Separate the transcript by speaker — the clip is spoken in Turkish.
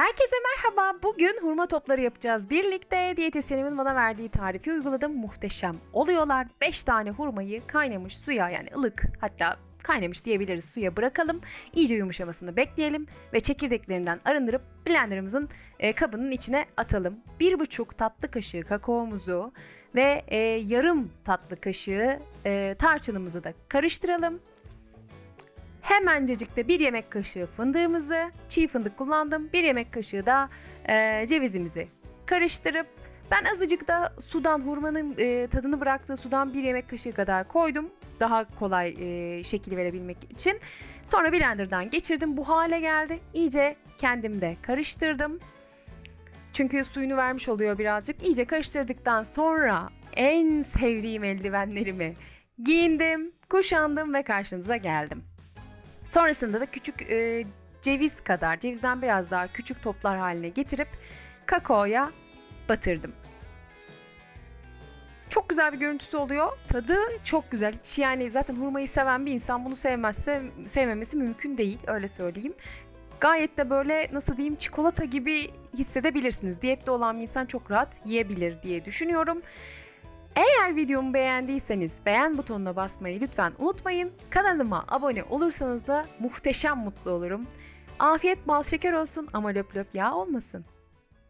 Speaker 1: Herkese merhaba. Bugün hurma topları yapacağız. Birlikte diyetisyenimin bana verdiği tarifi uyguladım. Muhteşem oluyorlar. 5 tane hurmayı kaynamış suya yani ılık hatta kaynamış diyebiliriz suya bırakalım. İyice yumuşamasını bekleyelim ve çekirdeklerinden arındırıp blenderımızın e, kabının içine atalım. 1,5 tatlı kaşığı kakaomuzu ve e, yarım tatlı kaşığı e, tarçınımızı da karıştıralım. Hemencecik de bir yemek kaşığı fındığımızı, çiğ fındık kullandım. Bir yemek kaşığı da e, cevizimizi karıştırıp ben azıcık da sudan hurmanın e, tadını bıraktığı sudan bir yemek kaşığı kadar koydum. Daha kolay e, şekil verebilmek için. Sonra blenderdan geçirdim. Bu hale geldi. İyice kendim de karıştırdım. Çünkü suyunu vermiş oluyor birazcık. İyice karıştırdıktan sonra en sevdiğim eldivenlerimi giyindim, kuşandım ve karşınıza geldim. Sonrasında da küçük e, ceviz kadar, cevizden biraz daha küçük toplar haline getirip kakaoya batırdım. Çok güzel bir görüntüsü oluyor. Tadı çok güzel. Hiç yani zaten hurmayı seven bir insan bunu sevmezse sevmemesi mümkün değil öyle söyleyeyim. Gayet de böyle nasıl diyeyim çikolata gibi hissedebilirsiniz. Diyette olan bir insan çok rahat yiyebilir diye düşünüyorum. Eğer videomu beğendiyseniz beğen butonuna basmayı lütfen unutmayın. Kanalıma abone olursanız da muhteşem mutlu olurum. Afiyet bal şeker olsun ama löp löp yağ olmasın.